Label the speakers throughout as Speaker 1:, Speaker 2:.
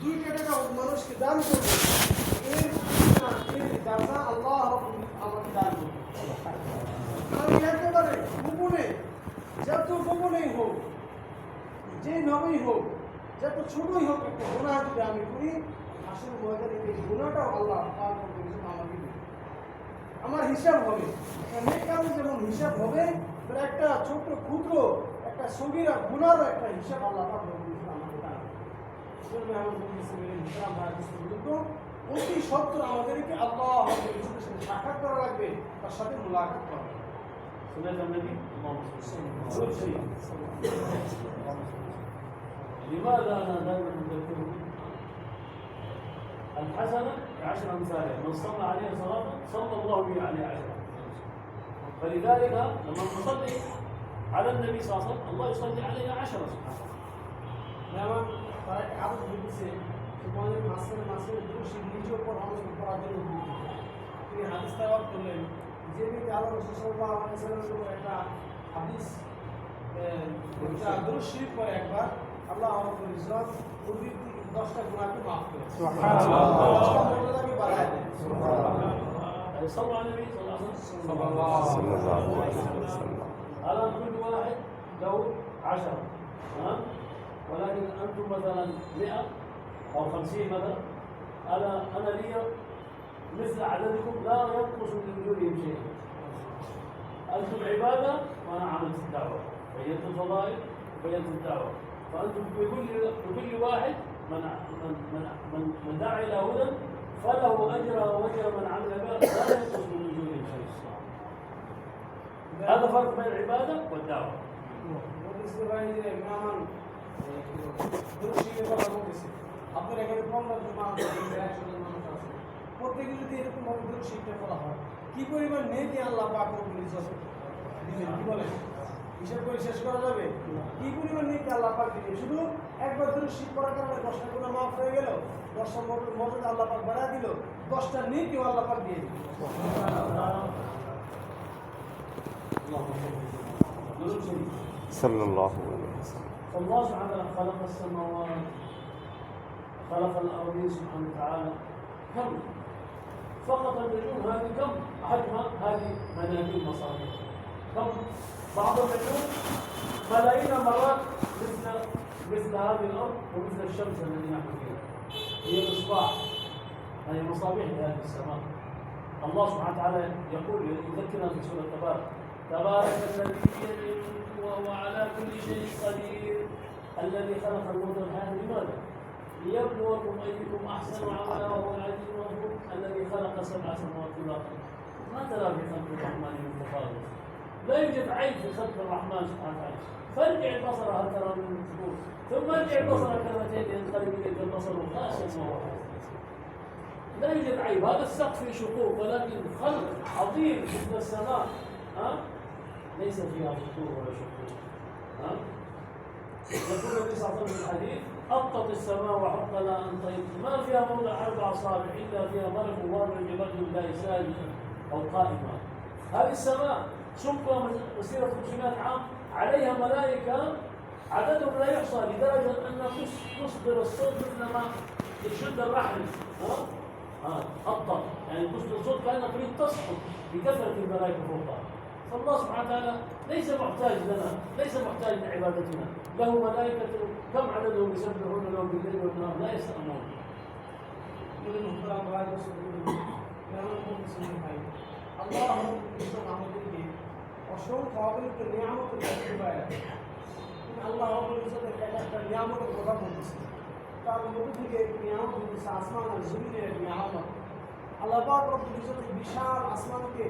Speaker 1: দুইটা টাকা মানুষকে দান করবে। যত গোপনেই হোক, যে নামেই হোক, যত ছোটই হোক একটা আমি করি আসল ময়দানে এই আল্লাহ আমার হিসাব হবে। যেমন হিসাব হবে একটা ছোট্ট ক্ষুদ্র, একটা সগিরা গুণারও একটা হিসাব আল্লাহ দান করবে আমার বলতেছি ইসলাম ভাই বুজুর্গ অতি সত্তর আমাদেরকে আল্লাহ রব্বুল ইজ্জতের সাথে সাক্ষাৎ করা লাগবে তার সাথে মোলাকাত করা লাগবে
Speaker 2: سنة النبي اللهم صل وسلم لماذا انا دائما اذكره الحسنه بعشر امثالها من صلى عليه صلاه صلى الله به عليه عشرة فلذلك لما نصلي على النبي صلى الله عليه وسلم الله يصلي عليه عشرة سبحانه
Speaker 1: যেমন তারা একটা আদত দিতেছে তোমাদের মাসের মাসের দোষী নিজের উপর অনশন করার জন্য উদ্বুদ্ধ। তিনি হাদিস তাওয়াব করলেন যে ব্যক্তি আল্লাহ রসুল সাল্লাল্লাহু আলাইহি ওয়াসাল্লামের উপর একটা হাদিস আহ, একটা দুরূদ শরীফ পড়ে একবার আল্লাহ রাব্বুল ইজ্জত ওই ব্যক্তি দশটা গুনাহকে মাফ করে দশটা মর্যাদাকে বাড়ায় দেন
Speaker 2: يعني صلوا على النبي صلى الله عليه وسلم
Speaker 3: صلى الله عليه وسلم
Speaker 2: على كل واحد له عشرة ها ولكن أنتم مثلا 100 أو 50 مثلا أنا أنا لي مثل عددكم لا ينقص من وجودهم شيء. أنتم عبادة وأنا عملت الدعوة. بينت الفضائل وبينت الدعوة. فأنتم بكل بكل واحد من من من من, دعا إلى هدى فله أجر وأجر من عمل به لا ينقص من وجودهم شيء. هذا فرق بين العبادة والدعوة.
Speaker 1: কি পরিমাণ নেকি আল্লাহ বলেন হিসাব করে শেষ করা যাবে কি পরিমাণ নেকি আল্লাহ পাক শুধু একবার দুধ শিখ করার কারণে দশটা করে মাফ হয়ে গেল দশটা মর্যাদা আল্লাহ পাক বাড়া দিল দশটা নেকিও আল্লাহ পাক দিয়ে দিল
Speaker 3: সাল্লাল্লাহু আলাইহি ওয়াসাল্লাম।
Speaker 2: فالله سبحانه وتعالى خلق السماوات خلق الأرضين سبحانه وتعالى. كم؟ فقط النجوم هذه كم؟ حجمها هذه مناديل مصابيح كم؟ بعض النجوم ملايين المرات مثل مثل هذه الأرض ومثل الشمس التي نحن فيها. هي مصباح. هي مصابيح لهذه السماء. الله سبحانه وتعالى يقول يذكرنا في سورة تبارك تبارك الذي بيده وهو على كل شيء قدير. الذي خلق الموت والحياة لماذا؟ ليبلوكم أيكم أحسن عملا وهو العزيز الغفور. الذي خلق سبع سماوات طباقا ما ترى في خلق الرحمن من تفاوت؟ لا يوجد عيب في خلق الرحمن سبحانه وتعالى. فارجع البصر هل ترى من فطور ثم ارجع البصر كرتين ينقلب إليك. البصر خاسئا وهو لا يوجد عيب. هذا السقف في شقوق ولكن خلق عظيم مثل السماء. ها؟ ليس فيها فطور ولا شقوق ها؟ يقول النبي صلى الله عليه وسلم في الحديث أطت السماء وحق لها أن طيب ما فيها موضع أربع أصابع إلا فيها ملك واضع بوجه الله ساجدا أو قائما هذه السماء سمكها مسيرة 500 عام عليها ملائكة عددهم لا يحصى لدرجة أن تص- تصدر الصوت مثل ما تشد الرحل. ها؟ ها يعني تصدر صوت كأنك تريد تسقط بكثرة الملائكة فوقها. فالله سبحانه وتعالى ليس محتاج لنا ليس محتاج لعبادتنا له ملائكة كم عددهم يسبحون له بالليل والنهار لا يسأمون
Speaker 1: বলে মুহতারাম ভাই বসুন কেমন বলতেছেন ভাই আল্লাহ ইসলাম আমাদেরকে অসংখ্য অগণিত নিয়ামতের মধ্যে পায় আল্লাহ ইসলামের এক একটা নিয়ামতের কথা বলতেছে তার মধ্যে থেকে এক নিয়ামত বলতেছে আসমান আর জমিনের এক নিয়ামত আল্লাহ পাক রব্বুল বিশাল আসমানকে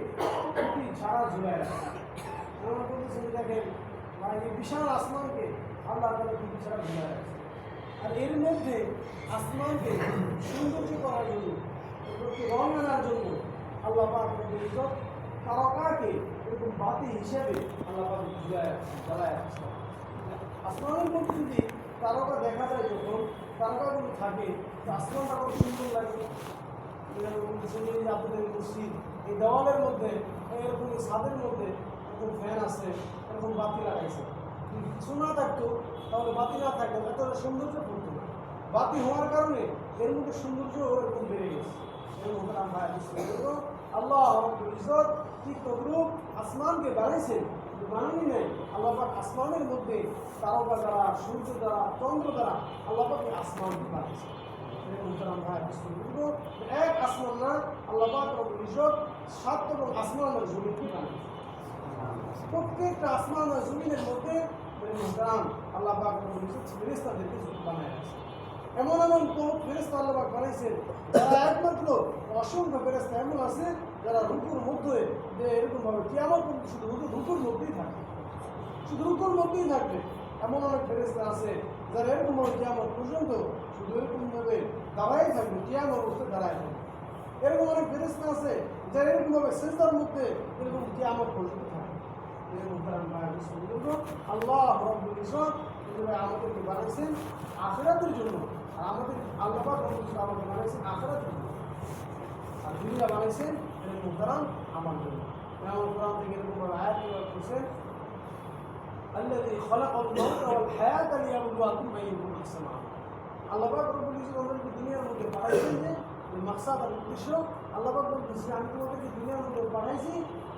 Speaker 1: খুবই ছাড়া ঝুলায় রাখে দেখেন এই বিশাল আসমানকে আল্লাহ তালা খুবই ছাড়া ঝুলায় রাখছে আর এর মধ্যে আসমানকে সৌন্দর্য করার জন্য রং আনার জন্য আল্লাহ পাক তারকাকে এরকম বাতি হিসেবে আল্লাহ পাক ঝুলায় রাখছে জ্বালায় রাখছে আসমানের মধ্যে যদি তারকা দেখা যায় যখন তারকাগুলো থাকে আসমানটা কত সুন্দর লাগে। যে এই দেওয়ালের মধ্যে, এরকম ছাদের মধ্যে এরকম ফ্যান আছে, এরকম বাতি লাগাইছে। কিছু না থাকতো, তাহলে বাতি না থাকতো এত সৌন্দর্য পড়তো বাতি হওয়ার কারণে এর মধ্যে সৌন্দর্য এরকম বেড়ে গেছে। এরকম হলাম আল্লাহ ইজ্জত ঠিক তদ্রুপ আসমানকে বানাইছেন কিন্তু বানানি নেই। আল্লাহাক আসমানের মধ্যে তারকা দ্বারা, সূর্য দ্বারা, চন্দ্র দ্বারা আল্লাহ পাক আসমানকে বানাইছেন এরকম ভাই বুঝতে এক আসমান না আল্লাহ রব্বুল সাত এবং আসমানের জমিনকে বানাইছেন প্রত্যেকটা আসমান আর জমিনের মধ্যে মুহতারাম আল্লাহ পাক ফেরেস্তাদেরকে বানায় আছে এমন এমন ফেরেস্তা আল্লাহ বানাইছেন যারা একমাত্র অসংখ্য ফেরেস্তা এমন আছে যারা রুকুর মধ্যে যে এরকম ভাবে কিয়ামত পর্যন্ত শুধু রুকু রুকুর মধ্যেই থাকে শুধু রুকুর মধ্যেই থাকবে। এমন অনেক ফেরেস্তা আছে যারা এরকম ভাবে কিয়ামত পর্যন্ত শুধু এরকম ভাবে দাঁড়াই থাকবে কিয়ামত অবস্থায় দাঁড়ায় থাকবে এরকম অনেক ফেরেস্তা আছে যারা এরকম ভাবে সেজদার মধ্যে এরকম কিয়ামত পর্যন্ত থাকে এরকম কারণ ভাই বুঝতে আল্লাহ রব্বুল ইজ্জত এভাবে আমাদেরকে বানাইছেন আখেরাতের জন্য আর আমাদের আল্লাহ পাক রব্বুল ইজ্জত আমাকে বানাইছেন আখেরাতের জন্য আর দুনিয়া বানাইছেন এরকম কারণ আমার জন্য যেমন কোরআন থেকে এরকম ভাবে আয়াত প্রয়োগ করছেন الذي خلق الموت والحياة ليبلوكم أيكم أحسن عملا আল্লাহ রব্বুল ইজ্জত দুনিয়ার মধ্যে পাঠাইছেন যে? মাকসাদ আর উদ্দেশ্য, আল্লাহ আমি তোমাদেরকে দুনিয়ার মধ্যে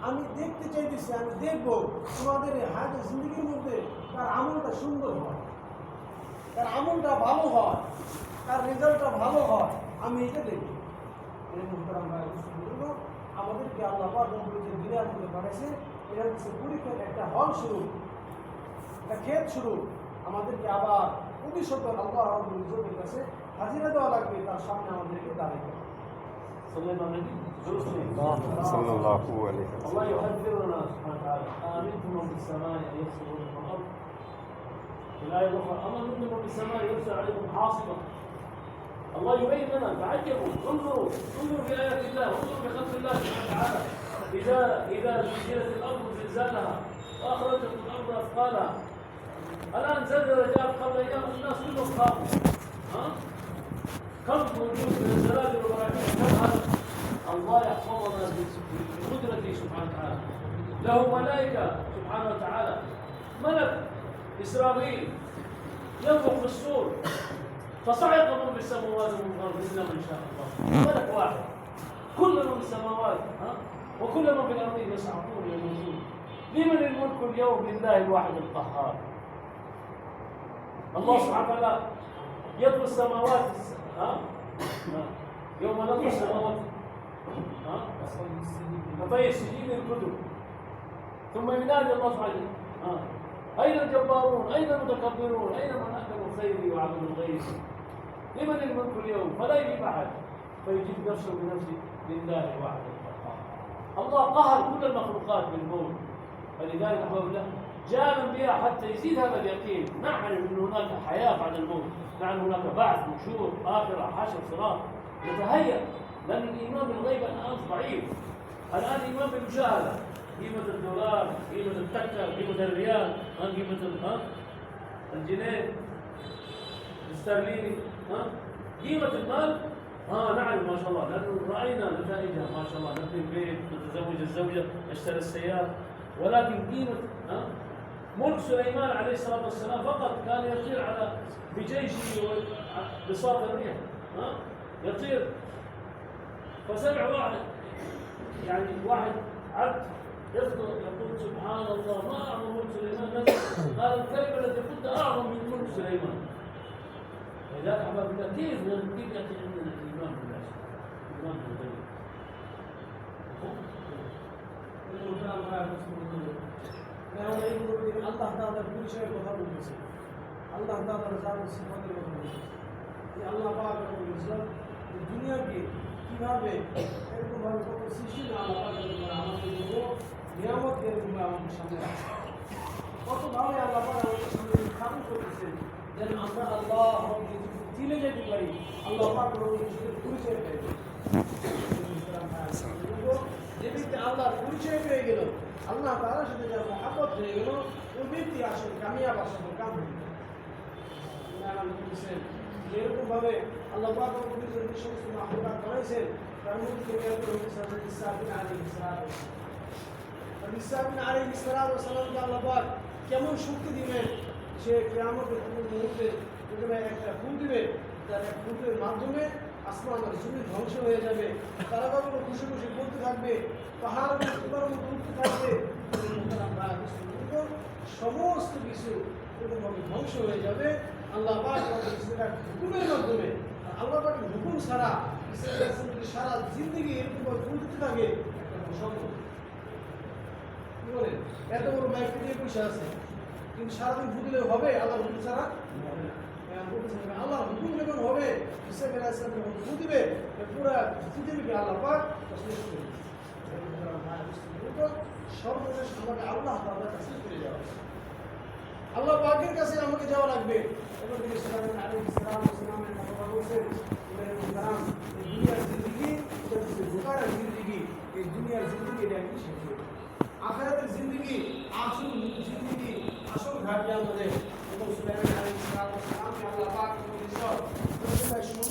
Speaker 1: আমি দেখতে চাইতেছি, আমি দেখব তোমাদের এই জিন্দগির মধ্যে তার আমলটা সুন্দর হয় তার আমলটা ভালো হয় তার রেজাল্টটা ভালো হয়, আমি এটা দেখি আমাদেরকে আল্লাহ পাক দুনিয়ার মধ্যে পাঠাইছে। এটা হচ্ছে পরীক্ষার একটা হল শুরু, একটা ক্ষেত শুরু। আমাদেরকে আবার ভবিষ্যৎ আল্লাহ রব্বুল ইজ্জতের কাছে হাজিরা দেওয়া লাগবে তার সামনে আমাদেরকে দাঁড়িয়ে
Speaker 2: صلى الله عليه وسلم
Speaker 3: صلى الله عليه
Speaker 2: الله
Speaker 3: وسلم
Speaker 2: يحذرنا سبحانه وتعالى آمنتم من في السماء أن يكسروا لكم الأرض في الآية الأخرى أما منكم من في السماء يرسل عليكم حاصبا الله يبين لنا تعجبوا انظروا انظروا في آيات الله انظروا في خلق الله سبحانه وتعالى إذا إذا زلزلت الأرض زلزالها وأخرجت الأرض أثقالها الآن زلزلة جاءت قبل أيام الناس كلهم خافوا ها؟ كم موجود من الزلازل والبراكين كم هذا الله يحفظنا بقدرته سبحانه وتعالى؟ له ملائكة سبحانه وتعالى. ملك إسرائيل ينفخ في الصور. فصعق من السماوات ومن الأرض إلا من شاء الله. ملك واحد. كل من السماوات ها؟ وكل من في الأرض يسعقون يموتون. لمن الملك اليوم لله الواحد القهار؟ الله سبحانه وتعالى يطوي السماوات ها. يوم نطوي السماوات ها كطي السجين الكتب ثم ينادي الله سبحانه وتعالى. أين الجبارون؟ أين المتكبرون؟ أين من أكل الخير وعمل الغيث؟ لمن الملك اليوم؟ فلا يجيب أحد فيجيب نفسه بنفسه لله القهار الله قهر كل المخلوقات بالموت فلذلك أحباب الله جاء الأنبياء حتى يزيد هذا اليقين. نعلم أن هناك حياة بعد الموت. نعلم هناك بعث نشور آخرة حشر صراط. نتهيأ لأن الإيمان بالغيب الآن ضعيف. الآن الإيمان بالمشاهدة. قيمة الدولار قيمة التكة قيمة الريال ها؟ قيمة الجنيه الاسترليني ها؟ قيمة المال؟ ها نعرف ما شاء الله. لأنه رأينا نتائجها ما شاء الله. نبني البيت نتزوج الزوجة نشتري السيارة. ولكن قيمة ها؟ ملك سليمان عليه الصلاة والسلام فقط كان يطير على بجيشه بساط الريح ها؟ يطير. فسمع واحد يعني واحد عبد يذكر يقول سبحان الله ما أعظم ملك سليمان؟ قال الكلمة التي قلت أعظم من ملك سليمان. لذلك أحباب الله كيف كيف يأتي عندنا الإيمان بالله؟ الإيمان بالغيب
Speaker 1: কারণ এই মুহূর্তে আল্লাহ তাআলার পরিচয়ের কথা বলতেছে। আল্লাহ তাআলার জাত সিফাতের কথা বলতেছে। যে আল্লাহ পাক রব্বুল ইজ্জত দুনিয়াকে কীভাবে এরকম ভাবে কত সৃষ্টি না আল্লাহ পাক আমাদের জন্য নিয়ামত এরকম ভাবে আমাদের সামনে রাখছে কত ভাবে আল্লাহ পাক আমাদের সামনে স্থাপন যেন আমরা আল্লাহ চিনে যেতে পারি, আল্লাহ পরিচয় পাই যে ব্যক্তি আল্লাহর পরিচয় পেয়ে গেল আল্লাহ তাআলার সাথে যার মহাব্বত হয়ে গেল ওই ব্যক্তি আসলে কামিয়াব আসলে কাম হয়ে গেল যেরকম ভাবে আল্লাহ যে সমস্ত মাহলুকাত বানাইছেন তার মধ্যে থেকে একজন হচ্ছে হযরত ঈসা বিন আলাইহিস সালাম আর ঈসা বিন আলাইহিস সালামকে আল্লাহ পাক কেমন শক্তি দিবেন, সে পূর্ব মুহূর্তে একটা ফুল দিবে এক ফুটের মাধ্যমে ধ্বংস হয়ে যাবে। বুজুর্গ, সমস্ত কিছু ধ্বংস হয়ে যাবে। আল্লাহ হুকুমের মাধ্যমে আল্লাহ হুকুম ছাড়া সারা জিন্দগি এরকমভাবে চলতে থাকে বলেন? এত বড় মাইক দিয়ে পয়সা আছে। কিন্তু সারাদিন ফুটলে হবে আল্লাহর হুকুম ছাড়া হবে না। বলতেছেন, আল্লাহর হুকুম যখন হবে। ইসা আলাইহিস সালাম যখন ফু দিবে পুরা পৃথিবীকে আল্লাহ পাক তসলিম করে সর্বশেষ আমাকে আল্লাহ তাআলার কাছে আমাকে যাওয়া লাগবে। এবং তিনি সালাম ইসলামের কথা বলছেন দুনিয়ার জিন্দেগি এটা হচ্ছে এই দুনিয়ার জিন্দেগি এটা একটি শেষ আখেরাতের জিন্দেগি আসল জিন্দেগি আসল ঘাটে আমাদের। এবং সুলাইমান আলাইহিস ó, você faz junto.